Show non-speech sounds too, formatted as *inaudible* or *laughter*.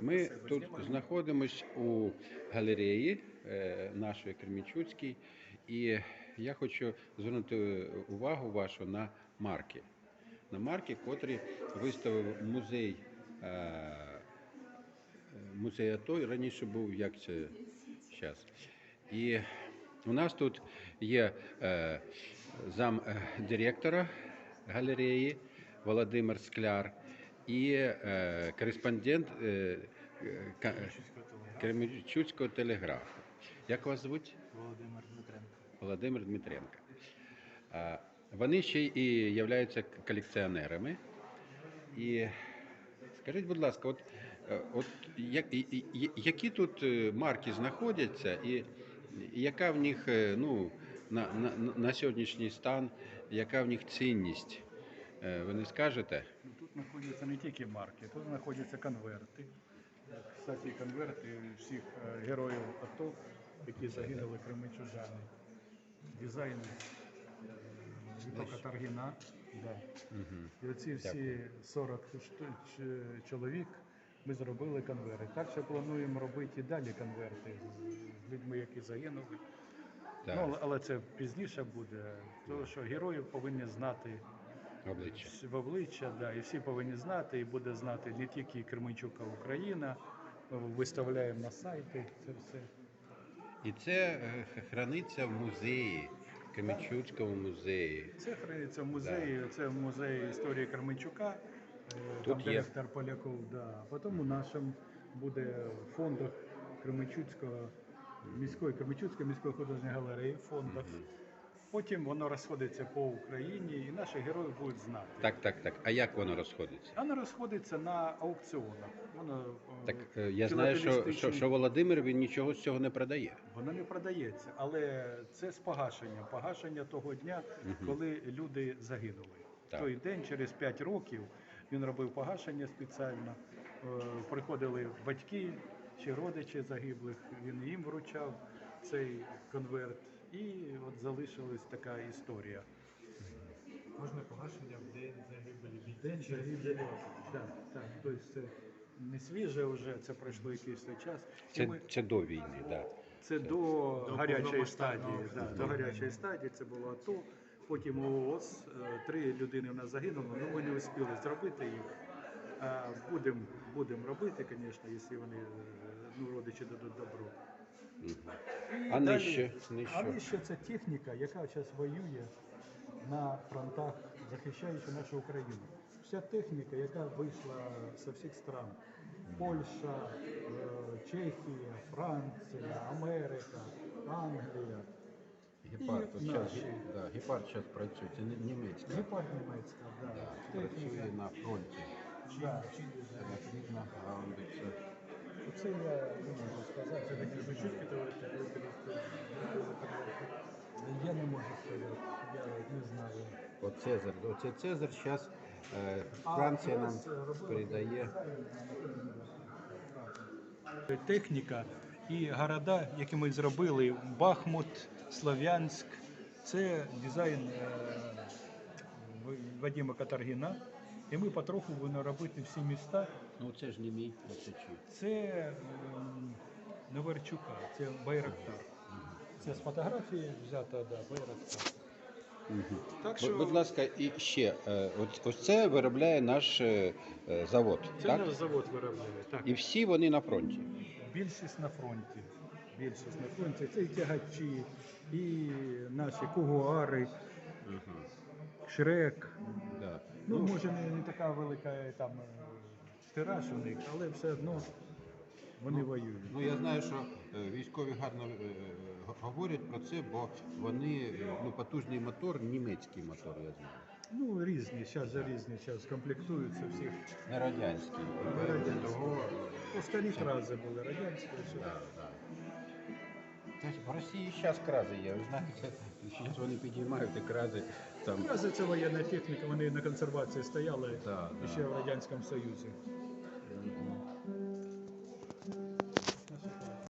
Ми тут знімай. знаходимось у галереї е, нашої Кремічуцькій, і я хочу звернути увагу вашу на марки. На марки, котрі виставив музей. е, Музей АТО, і раніше був як це зараз. І у нас тут є е, зам директора галереї Володимир Скляр і е, кореспондент е, Кременчуцького телеграфу. Як вас звуть? Володимир Дмитренко. Володимир Дмитренко. Вони ще і являються колекціонерами. І скажіть, будь ласка, от, е, от як, і- і- і- які тут марки знаходяться, і, яка в них ну, на, на, на сьогоднішній стан, яка в них цінність? Е, Ви не скажете? Ну, тут знаходяться не тільки марки, тут знаходяться конверти. Кстати, конверти всіх е, героїв АТО, які загинули кременчужани. Дизайн Вітока Таргіна. Да. Угу. І оці всі 40 чоловік ми зробили конверти. Так що плануємо робити і далі конверти з людьми, які загинули. Так, Ну, але це пізніше буде, тому що героїв повинні знати обличчя. в обличчя, да, і всі повинні знати, і буде знати не тільки Кременчука Україна. Виставляємо на сайти це все. І це е, храниться в музеї, Кременчуцькому музеї. Це храниться в музеї, це в музеї історії Кременчука. е, Тут Там є. директор Поляков, да. Потім у нашому буде в фондах Кременчуцького міської Кременчуцької міської художньої галереї в фондах. Мгм. Потім воно розходиться по Україні, і наші герої будуть знати. Так, так, так. А як воно розходиться? Воно розходиться на аукціонах. Воно е, Так е, я знаю, що, що, що Володимир він нічого з цього не продає. Воно не продається, але це з погашення. Погашення того дня, Мгм. коли люди загинули. Так. Той день, через 5 років, він робив погашення спеціально. Е, Приходили батьки чи родичі загиблих, він їм вручав цей конверт. І от залишилась така історія. Можна погашення в день загибелі. День загиблих. Так, так. Тобто це не свіже вже, це пройшло якийсь час. І Це, ми- це до війни, так. Це до, гарячої повномасштабного стадії. Да, до гарячої стадії це було АТО. Потім ООС, е, три людини в нас загинуло, але ми не успіли зробити їх. Будемо будем робити, звісно, якщо вони е, ну, родичі дадуть добро. А нижче? А нижче? це техніка, яка зараз воює на фронтах, захищаючи нашу Україну. Вся техніка, яка вийшла з всіх стран. Польща, е, Чехія, Франція, Америка, Англія. Гепард, І наші. да, гепард зараз працює, це не- німецька. Гепард німецька, да. Да, працює на фронті. Да. Це видно, гаубиця. Це я не можу сказати. Це такі звичайки товариші. Я не можу сказати, я не знаю. От Цезар, оце Цезар зараз А Франція нам е, передає. Техніка і города, які ми зробили, Бахмут, Слов'янськ, це дизайн е, Вадима Катаргіна. І ми потроху будемо робити всі міста. Ну це ж не мій, оце. Це Неверчука, це Байрактар. Це з фотографії взята, да, Байрактар. Мгм. Так Бу- Будь ласка, і ще е, от, ось це виробляє наш е, е, завод, це так? наш завод виробляє. Так. І всі вони на фронті. Більшість на фронті. Більшість на фронті. Це і тягачі, і наші кугуари, шрек. Да. Ну, може, не, не така велика е, там е, тираж у них, але все одно вони воюють. Ну я знаю, що е, військові гарно е, говорять про це, бо вони е, ну, потужний мотор, німецький мотор, я знаю. Ну, різні, зараз же різні, зараз комплектуються всі. Не радянський. Не радянський. Того, Ну, старі крази були, радянські. все. да, да. Та В Росії зараз крази є, ви знаєте, *laughs* зараз вони підіймають і крази там. Якраз це воєнна техніка, вони на консервації стояли Да, да. ще в Радянському Союзі.